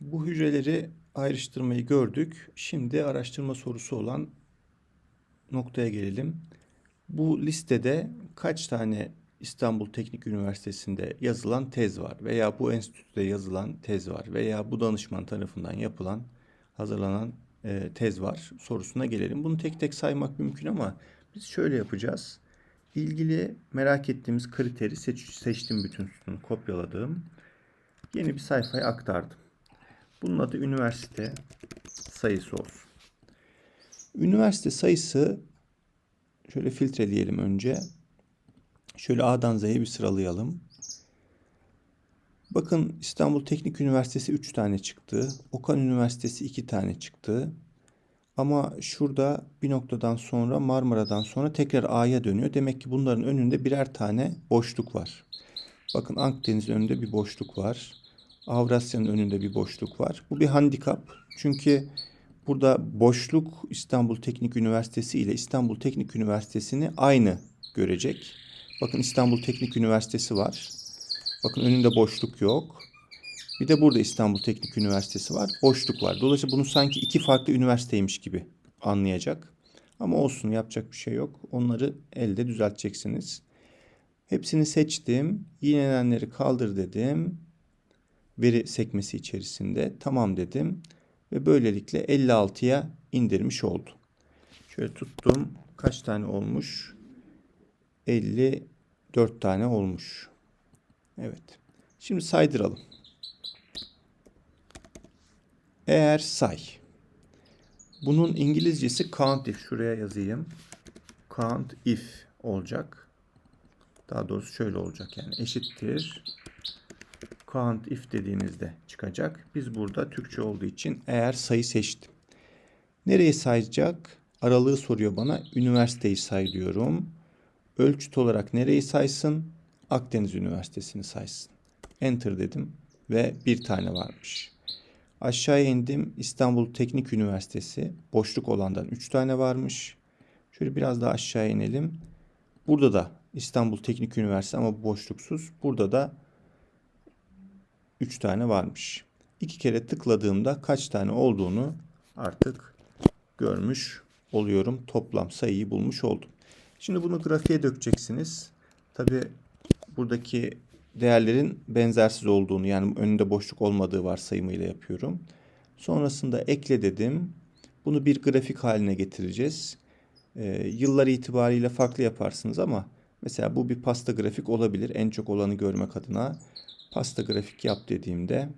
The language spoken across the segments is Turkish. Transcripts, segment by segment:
Bu hücreleri ayrıştırmayı gördük. Şimdi araştırma sorusu olan noktaya gelelim. Bu listede kaç tane İstanbul Teknik Üniversitesi'nde yazılan tez var veya bu enstitüde yazılan tez var veya bu danışman tarafından yapılan, hazırlanan e, tez var sorusuna gelelim. Bunu tek tek saymak mümkün ama biz şöyle yapacağız. İlgili merak ettiğimiz kriteri seç, seçtim bütün sütunu kopyaladım. Yeni bir sayfaya aktardım. Bunun adı üniversite sayısı olsun. Üniversite sayısı şöyle filtreleyelim önce. Şöyle A'dan Z'ye bir sıralayalım. Bakın İstanbul Teknik Üniversitesi 3 tane çıktı. Okan Üniversitesi 2 tane çıktı. Ama şurada bir noktadan sonra Marmara'dan sonra tekrar A'ya dönüyor. Demek ki bunların önünde birer tane boşluk var. Bakın Akdeniz'in önünde bir boşluk var. Avrasya'nın önünde bir boşluk var. Bu bir handikap. Çünkü burada boşluk İstanbul Teknik Üniversitesi ile İstanbul Teknik Üniversitesi'ni aynı görecek. Bakın İstanbul Teknik Üniversitesi var. Bakın önünde boşluk yok. Bir de burada İstanbul Teknik Üniversitesi var. Boşluk var. Dolayısıyla bunu sanki iki farklı üniversiteymiş gibi anlayacak. Ama olsun yapacak bir şey yok. Onları elde düzelteceksiniz. Hepsini seçtim. Yinelenleri kaldır dedim. Veri sekmesi içerisinde. Tamam dedim. Ve böylelikle 56'ya indirmiş oldu. Şöyle tuttum. Kaç tane olmuş? 54 tane olmuş. Evet. Şimdi saydıralım. Eğer say. Bunun İngilizcesi count if. Şuraya yazayım. Count if olacak. Daha doğrusu şöyle olacak yani eşittir. Count if dediğinizde çıkacak. Biz burada Türkçe olduğu için eğer sayı seçtim. Nereye sayacak? Aralığı soruyor bana. Üniversiteyi say diyorum. Ölçüt olarak nereyi saysın? Akdeniz Üniversitesi'ni saysın. Enter dedim ve bir tane varmış. Aşağıya indim. İstanbul Teknik Üniversitesi. Boşluk olandan 3 tane varmış. Şöyle biraz daha aşağı inelim. Burada da İstanbul Teknik Üniversitesi ama boşluksuz. Burada da 3 tane varmış. İki kere tıkladığımda kaç tane olduğunu artık görmüş oluyorum. Toplam sayıyı bulmuş oldum. Şimdi bunu grafiğe dökeceksiniz. Tabi buradaki değerlerin benzersiz olduğunu yani önünde boşluk olmadığı varsayımıyla yapıyorum. Sonrasında ekle dedim. Bunu bir grafik haline getireceğiz. Ee, yıllar itibariyle farklı yaparsınız ama mesela bu bir pasta grafik olabilir. En çok olanı görmek adına pasta grafik yap dediğimde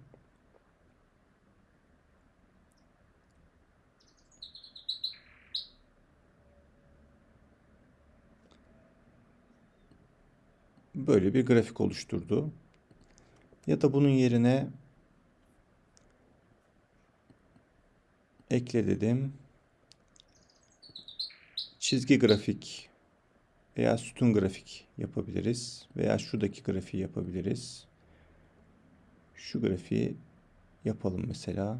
böyle bir grafik oluşturdu. Ya da bunun yerine ekle dedim. Çizgi grafik veya sütun grafik yapabiliriz. Veya şuradaki grafiği yapabiliriz. Şu grafiği yapalım mesela.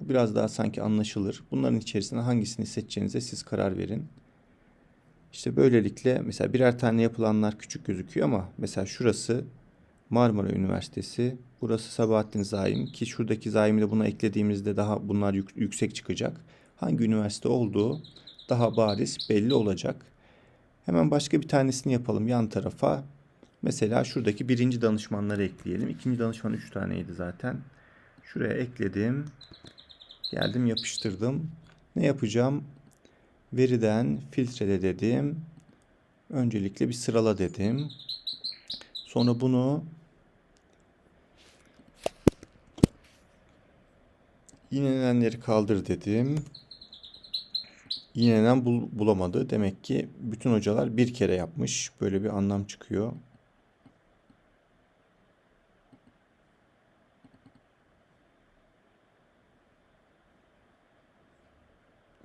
Bu biraz daha sanki anlaşılır. Bunların içerisinde hangisini seçeceğinize siz karar verin. İşte böylelikle mesela birer tane yapılanlar küçük gözüküyor ama mesela şurası Marmara Üniversitesi, burası Sabahattin Zaim ki şuradaki Zaim'i de buna eklediğimizde daha bunlar yük, yüksek çıkacak. Hangi üniversite olduğu daha bariz belli olacak. Hemen başka bir tanesini yapalım yan tarafa. Mesela şuradaki birinci danışmanları ekleyelim. İkinci danışman üç taneydi zaten. Şuraya ekledim. Geldim yapıştırdım. Ne yapacağım? Veriden filtrele dedim. Öncelikle bir sırala dedim. Sonra bunu yinelenleri kaldır dedim. Yinelen bul bulamadı. Demek ki bütün hocalar bir kere yapmış. Böyle bir anlam çıkıyor.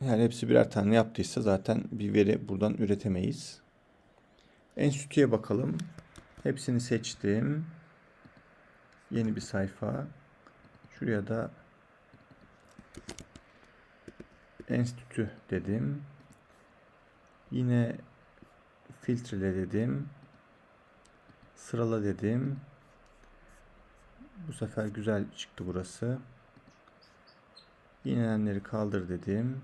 Yani hepsi birer tane yaptıysa zaten bir veri buradan üretemeyiz. Enstitüye bakalım. Hepsini seçtim. Yeni bir sayfa. Şuraya da enstitü dedim. Yine filtrele dedim. Sırala dedim. Bu sefer güzel çıktı burası. Yinelenleri kaldır dedim.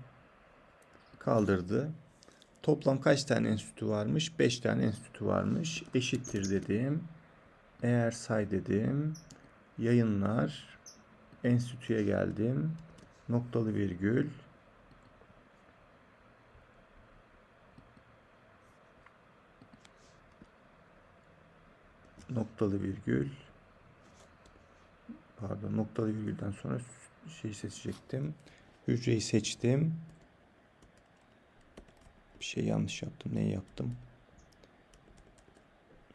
Kaldırdı. Toplam kaç tane enstitü varmış? 5 tane enstitü varmış. Eşittir dedim. Eğer say dedim. Yayınlar. Enstitüye geldim. Noktalı virgül. Noktalı virgül. Pardon noktalı virgülden sonra şey seçecektim. Hücreyi seçtim. Bir şey yanlış yaptım. Neyi yaptım?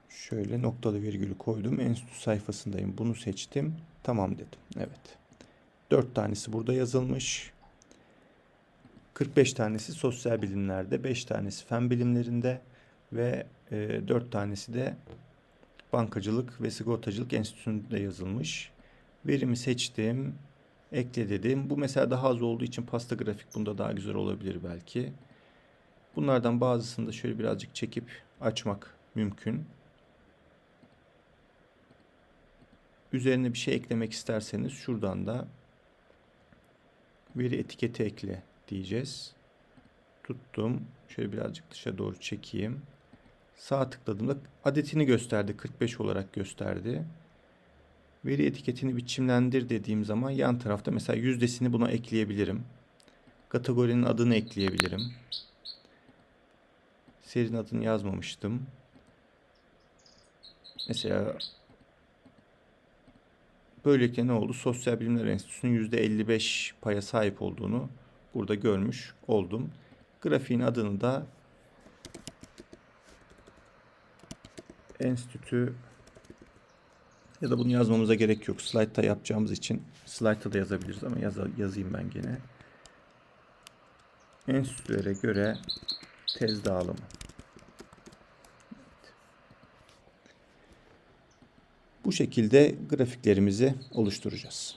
Şöyle noktalı virgülü koydum. Enstitü sayfasındayım. Bunu seçtim. Tamam dedim. Evet. 4 tanesi burada yazılmış. 45 tanesi sosyal bilimlerde, 5 tanesi fen bilimlerinde ve e, 4 tanesi de bankacılık ve sigortacılık enstitüsünde yazılmış. Verimi seçtim. Ekle dedim. Bu mesela daha az olduğu için pasta grafik bunda daha güzel olabilir belki. Bunlardan bazısını da şöyle birazcık çekip açmak mümkün. Üzerine bir şey eklemek isterseniz şuradan da veri etiketi ekle diyeceğiz. Tuttum. Şöyle birazcık dışa doğru çekeyim. Sağ tıkladığımda adetini gösterdi. 45 olarak gösterdi. Veri etiketini biçimlendir dediğim zaman yan tarafta mesela yüzdesini buna ekleyebilirim. Kategorinin adını ekleyebilirim. Serinin adını yazmamıştım. Mesela böylelikle ne oldu? Sosyal Bilimler Enstitüsü'nün %55 paya sahip olduğunu burada görmüş oldum. Grafiğin adını da enstitü ya da bunu yazmamıza gerek yok. Slide'da yapacağımız için slide'da da yazabiliriz ama yaz yazayım ben gene. Enstitülere göre tez dağılımı. Bu şekilde grafiklerimizi oluşturacağız.